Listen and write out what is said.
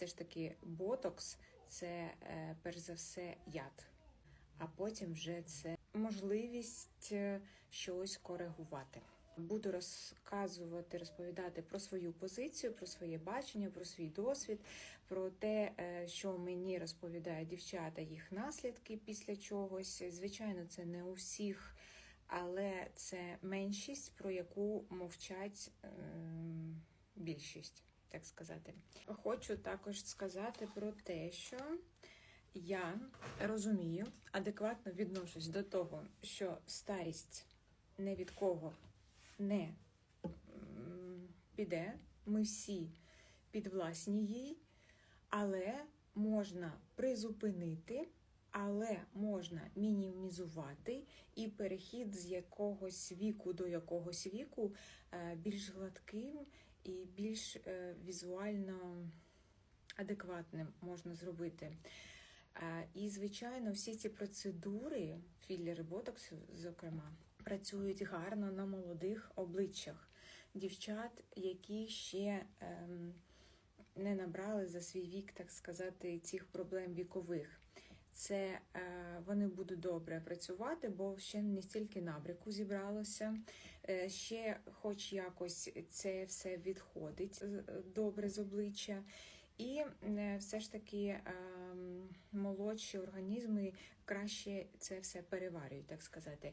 все ж таки ботокс це е, перш за все яд, а потім вже це можливість е, щось коригувати. Буду розказувати, розповідати про свою позицію, про своє бачення, про свій досвід, про те, е, що мені розповідають дівчата, їх наслідки після чогось. Звичайно, це не у але це меншість, про яку мовчать ем, більшість, так сказати. Хочу також сказати про те, що я розумію, адекватно відношусь до того, що старість не від кого не піде. Ми всі підвласні їй, але можна призупинити, але можна мінімізувати і перехід з якогось віку до якогось віку е, більш гладким і більш е, візуально адекватним можна зробити. Е, І, звичайно, всі ці процедури, філери ботоксу, зокрема, працюють гарно на молодих обличчях дівчат, які ще ем, не набрали за свій вік, так сказати, цих проблем вікових. Це е, вони будуть добре працювати, бо ще не стільки набряку зібралося, е, ще, хоч якось, це все відходить добре з обличчя. І е, все ж таки молодші організми краще це все переварюють, так сказати.